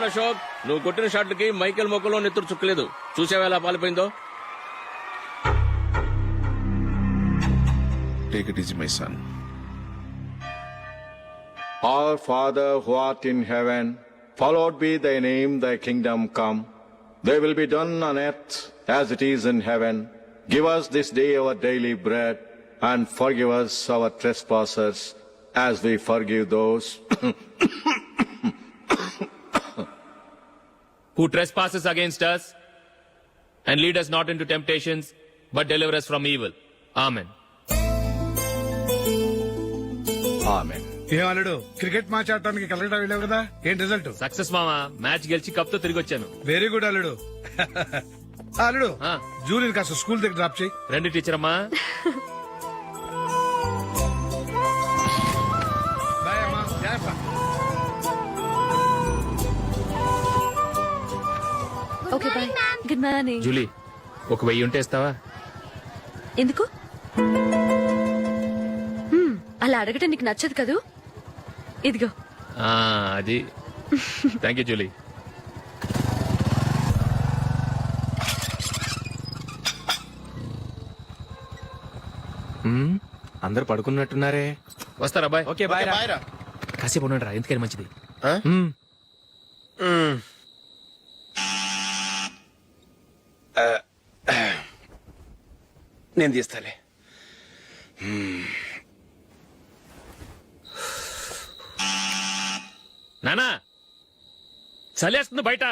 Well done Ashok నువ్వు కొట్టిన షాట్లకి Michael మొక్కలో నెత్తురు చుక్కలేదు చూసావా ఎలా పాలిపోయిందో Take it easy, my son. Our Father who art in heaven, hallowed be thy name, thy kingdom come. Thy will be done on earth as it is in heaven. Give us this day our daily bread, and forgive us our trespasses, as we forgive those who trespasses against us, and lead us not into temptations, but deliver us from evil. Amen. Amen. ఏమన్నాడు cricket match ఆడటానికి కలకటా వెళ్ళావు కదా ఏం result success మామా match గెలిచి కప్తో తిరిగి వచ్చాను వెరీ గుడ్ అల్లుడు అల్లుడు. జూలియన్ కాస్త స్కూల్ దగ్గర డ్రాప్ చేయి రండి టీచర్ అమ్మా okay bye good morning Julie ఒక వెయ్యి ఉంటే ఇస్తావా? ఎందుకు? హ్మ్, అలా అడగటం నీకు నచ్చదు కదూ? ఇదిగో. ఆ, అది. Thank you Julie. అందరు పడుకున్నట్టున్నారే. వస్తారా బాయ్? ఓకే బాయ్ రా. కాసేపు ఉండండి రా ఎందుకని మంచిది. నేను తీస్తాలే. నానా చలేస్తుంది బయట.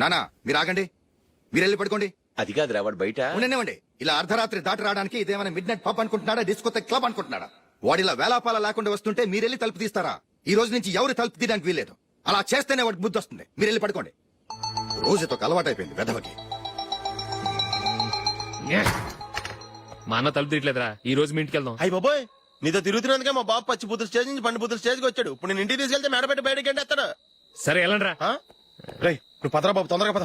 నానా మీరు ఆగండి. మీరు వెళ్ళి పడుకోండి. అది కాదురా వాడు బయట. ఉండనివ్వండి ఇలా అర్ధరాత్రి దాటి రావడానికి ఇదేమైనా మిడ్ నైట్ పబ్ అనుకుంటున్నాడా డిస్కోతే క్లబ్ అనుకుంటున్నాడా? వాడిలా వేలాపాల లేకుండా వస్తుంటే మీరెళ్ళి తలుపు తీస్తారా? ఈ రోజు నుంచి ఎవరు తలుపు తీయడానికి వీలేదు అలా చేస్తేనే వాడికి బుద్ధి వస్తుంది. మీరు వెళ్ళి పడుకోండి. రోజుతో అలవాటైపోయింది వెధవకి. మా అన్న తలుపు తీయట్లేదురా. ఈ రోజు మీ ఇంటికి వెళ్దాం. అయ్యి బాబోయ్! నీతో తిరుగుతున్నందుకే మా బాబు పచ్చి బుద్ధుల స్టేజ్ నుంచి పండు బుద్ధుల స్టేజ్కి వచ్చాడు. ఇప్పుడు నేను ఇంటికి తీసుకెళ్తే మేడపెట్టి బయటకి ఎండేస్తాడు సరే వెళ్ళండి రా రై నువ్వు పదరా బాబు తొందరగా పద.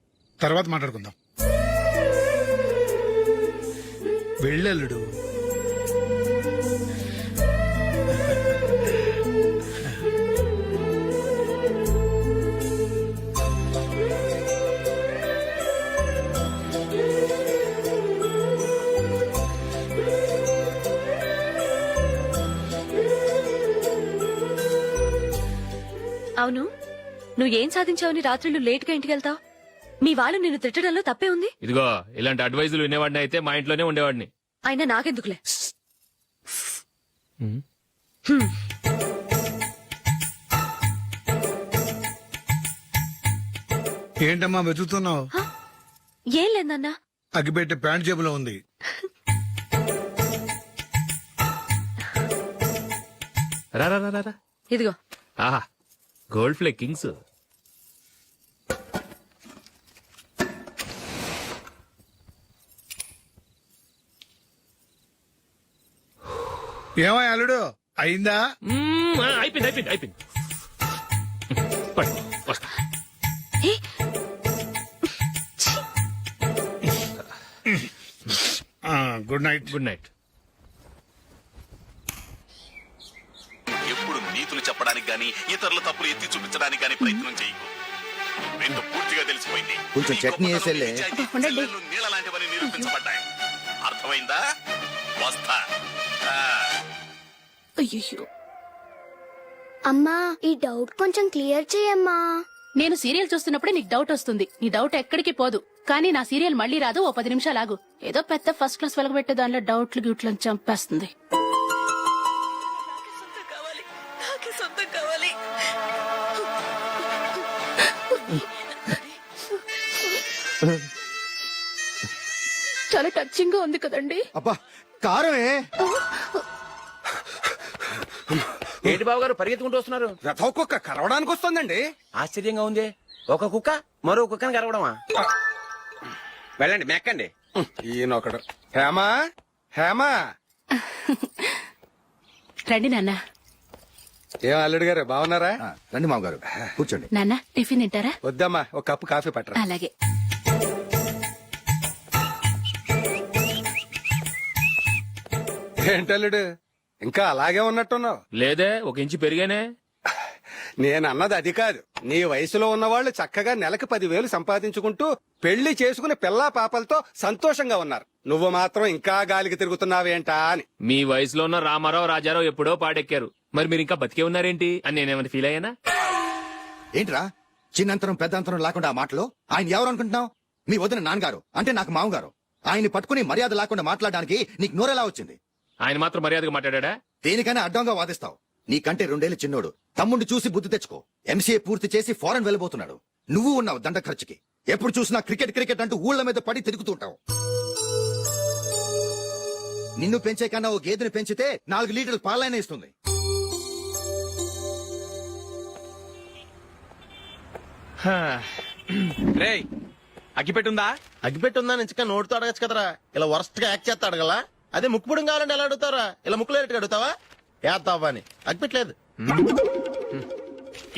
తర్వాత మాట్లాడుకుందాం. వెళ్ళల్లుడు అవును. నువ్వు ఏం సాధించావని రాత్రులు లేట్గా ఇంటికి వెళ్తావు మీ వాళ్ళు నిన్ను తిట్టడంలో తప్పే ఉంది? ఇదిగో ఇలాంటి అడ్వైజులు వినేవాడిని అయితే మా ఇంట్లోనే ఉండేవాడిని. అయినా నాకెందుకులే? ఏంటమ్మా వెతుకుతున్నావు? ఏం లేదన్నా? అగ్గిపెట్టే ప్యాంట్ జేబులో ఉంది. రా రా రా, రా రా. ఇదిగో. ఆహా గోల్డ్ ఫ్లే కింగ్స్. ఏమో అల్లుడు? అయిందా? మ్మ్, ఆ, అయిపోయింది అయిపోయింది అయిపోయింది. పట్టు, వస్తా. ఆ, గుడ్ నైట్. Good night. ఎప్పుడు నీతులు చెప్పడానికి గాని ఇతరుల తప్పులు ఎత్తి చూపించడానికి గాని ప్రయత్నం చేయకు రెండు పూర్తిగా తెలిసిపోయింది. కొంచెం నీ చట్నీ గొప్పతనం, వేసేలే. నిజాయితీ, చెల్లెళ్ళు నీళ్ళ లాంటివని నిరూపించబడ్డాయి. అర్థమైందా? వస్తా. ఆ. అయ్యయ్యో. అమ్మా ఈ డౌట్ కొంచెం క్లియర్ చేయమ్మా. నేను సీరియల్ చూస్తున్నప్పుడే నీకు డౌట్ వస్తుంది. నీ డౌట్ ఎక్కడికి పోదు. కానీ నా సీరియల్ మళ్ళీ రాదు ఓ పది నిమిషాలు ఆగు. ఏదో పెద్ద ఫస్ట్ క్లాస్ వెలగబెట్టే దానిలో డౌట్లు గ్యూట్లను చంపేస్తుంది. చాలా టచింగ్గా ఉంది కదండి. అబ్బా కారమే. ఏంటి బాబు గారు పరిగెత్తుకుంటూ వస్తున్నారు? ఒక్కొక్క కరవడానికి వస్తుందండి. ఆశ్చర్యంగా ఉంది. ఒక కుక్క మరో కుక్కని కరవడమా? వెళ్ళండి మెక్కండి. ఈయనొకడు. హేమా హేమా. రండి నాన్న. ఏం అల్లుడు గారు బాగున్నారా? రండి మామగారు. కూర్చోండి. నాన్న టిఫిన్ తింటారా? వద్దమ్మా ఒక కప్పు కాఫీ పట్టరా. అలాగే. ఏంటల్లుడు ఇంకా అలాగే ఉన్నట్టున్నావు. లేదే ఒక ఇంచు పెరిగానే. నేను అన్నది అది కాదు. నీ వయసులో ఉన్నవాళ్ళు చక్కగా నెలకి పదివేలు సంపాదించుకుంటూ పెళ్ళి చేసుకుని పిల్లా పాపలతో సంతోషంగా ఉన్నారు. నువ్వు మాత్రం ఇంకా గాలికి తిరుగుతున్నావేంటా అని. మీ వయసులో ఉన్న రామారావు రాజారావు ఎప్పుడో పాడెక్కారు. మరి మీరు ఇంకా బతికే ఉన్నారేంటి? అని నేనేమైనా ఫీల్ అయ్యానా? ఏంట్రా? చిన్నంతరం పెద్దంతరం లేకుండా ఆ మాటలు? ఆయన ఎవరు అనుకుంటున్నావు మీ వదిన నాన్నగారు అంటే నాకు మామగారు. ఆయన్ని పట్టుకుని మర్యాద లేకుండా మాట్లాడడానికి నీకు నోరెలా వచ్చింది? ఆయన మాత్రం మర్యాదగా మాట్లాడా? దేనికైనా అడ్డంగా వాదిస్తావు. నీకంటే రెండేళ్ళ చిన్నోడు. తమ్ముడు చూసి బుద్ధి తెచ్చుకో. ఎంసీఏ పూర్తి చేసి ఫారెన్ వెళ్ళబోతున్నాడు. నువ్వు ఉన్నావు దండ ఖర్చుకి. ఎప్పుడు చూసినా క్రికెట్ క్రికెట్ అంటూ ఊళ్ళ మీద పడి తిరుగుతుంటావు నిన్ను పెంచే కన్నా ఓ గేదెని పెంచితే నాలుగు లీటర్లు పాలైన ఇస్తుంది. రేయ్ అగ్గిపెట్టుందా? అగ్గిపెట్టుందా నుంచి నోటితో అడగచ్చు కదరా. ఇలా వరస్ట్గా యాక్ట్ చేస్తా అడగలా అదే ముక్కుపుడు కావాలంటే ఎలా అడుగుతారా ఇలా ముక్కులు ఎట్టుకు అడుగుతావా ఏత్తావా అని. అగ్గిపెట్టలేదు.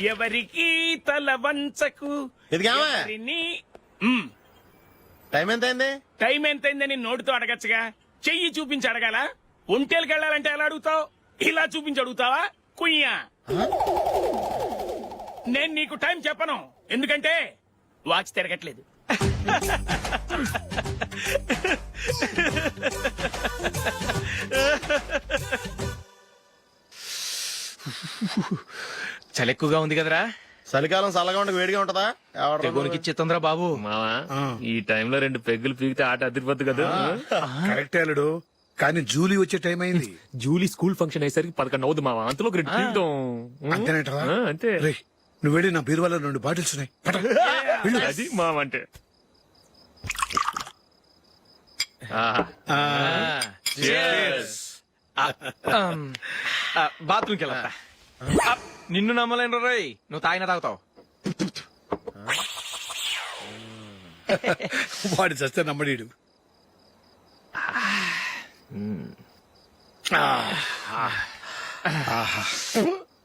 ఎవరికి తల వంచకు ఎవరిని? మ్, టైం ఎంత అయింది టైం ఎంతైందని నోటితో అడగచ్చుగా. చెయ్యి చూపించి అడగాల? ఒంటేలకు వెళ్ళాలంటే ఎలా అడుగుతావు? ఇలా చూపించి అడుగుతావా? కుయ్యా. నేను నీకు టైం చెప్పను. ఎందుకంటే వాచ్ తిరగట్లేదు. చలి ఎక్కువగా ఉంది కదరా? చలికాలం చల్లగా ఉండక వేడిగా ఉంటదా? ఇచ్చేతుందిరా బాబు. మావా ఈ టైంలో రెండు పెగ్గులు పీకితే ఆట అదిరిపోద్దు కదా. కరెక్టే అల్లుడు. కానీ జూలీ వచ్చే టైం అయింది. జూలీ స్కూల్ ఫంక్షన్ అయ్యేసరికి పదకొండు అవుతుంది మావా. అంతలో రెండు పీకుతాం. అంతేనేటవా ఆ, అంతే. నువ్వు వెళ్ళి నా బీరువాలో రెండు బాటిల్స్ ఉన్నాయి. అది మావ అంటే ఆహా. ఆ, బాత్రూమ్కి వెళ్ళా నిన్ను నమ్మలేను రోయ్ నువ్వు తాగినా తాగుతావు. వాడు చస్తే నమ్మడీడు.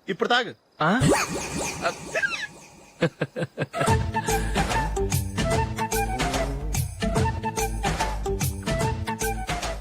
ఇప్పుడు తాగు.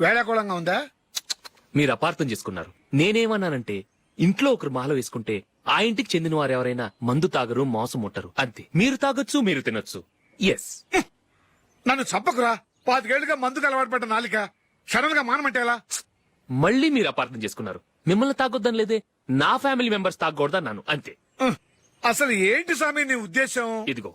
వేళాకోళంగా ఉందా? మీరు అపార్థం చేసుకున్నారు. నేనేమన్నానంటే ఇంట్లో ఒకరు మాల వేసుకుంటే ఆ ఇంటికి చెందిన వారు ఎవరైనా మందు తాగరు మాంసం ముట్టరు. అంతే. మీరు తాగొచ్చు మీరు తినొచ్చు. ఎస్ నన్ను చంపకురా. పాతికేళ్ళుగా మందుకు అలవాటు పడ్డ నాలిక. సడన్గా మానమంటే ఎలా? మళ్ళీ మీరు అపార్థం చేసుకున్నారు. మిమ్మల్ని తాగొద్దని లేదే నా ఫ్యామిలీ మెంబర్స్ తాగకూడదన్నాను. అంతే. అసలు ఏంటి స్వామి నీ ఉద్దేశం? ఇదిగో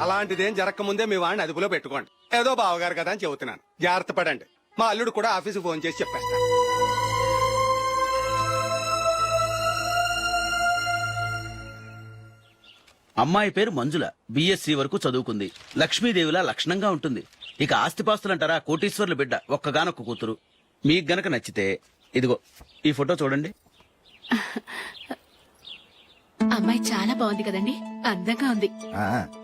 అలాంటిదేం జరగకముందే మీ వాడిని అదుపులో పెట్టుకోండి. ఏదో బావగారు కదా అని చెబుతున్నాను. జాగ్రత్త పడండి. మా అల్లుడు కూడా ఆఫీసు ఫోన్ చేసి చెప్పేస్తాను అమ్మాయి పేరు మంజుల. బిఎస్సి వరకు చదువుకుంది. లక్ష్మీదేవిలా లక్షణంగా ఉంటుంది. ఇక ఆస్తిపాస్తులంటారా కోటీశ్వర్ల బిడ్డ ఒక్కగానొక్క కూతురు. మీకు గనక నచ్చితే ఇదిగో ఈ ఫోటో చూడండి. అమ్మాయి చాలా బాగుంది కదండి. అందంగా ఉంది. ఆ,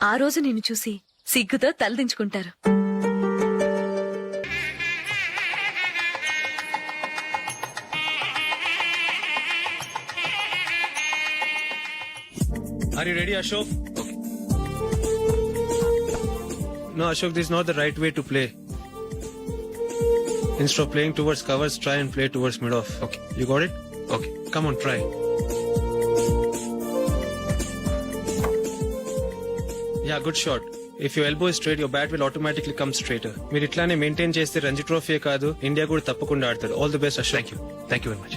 ఆ రోజు నిన్ను చూసి సిగ్గుతో తలదించుకుంటారు Are you ready, Ashok? No, Ashok, this is not the right way to play. Instead of playing towards covers, try and play towards mid off. Okay. You got it? okay Come on, try. Yeah good shot if you elbow straight your bat will automatically come straight మీరు ఇట్లానే maintain చేస్తే Ranji trophy కాదు India కూడా తప్పకుండా ఆడతారు all the best thank you thank you very much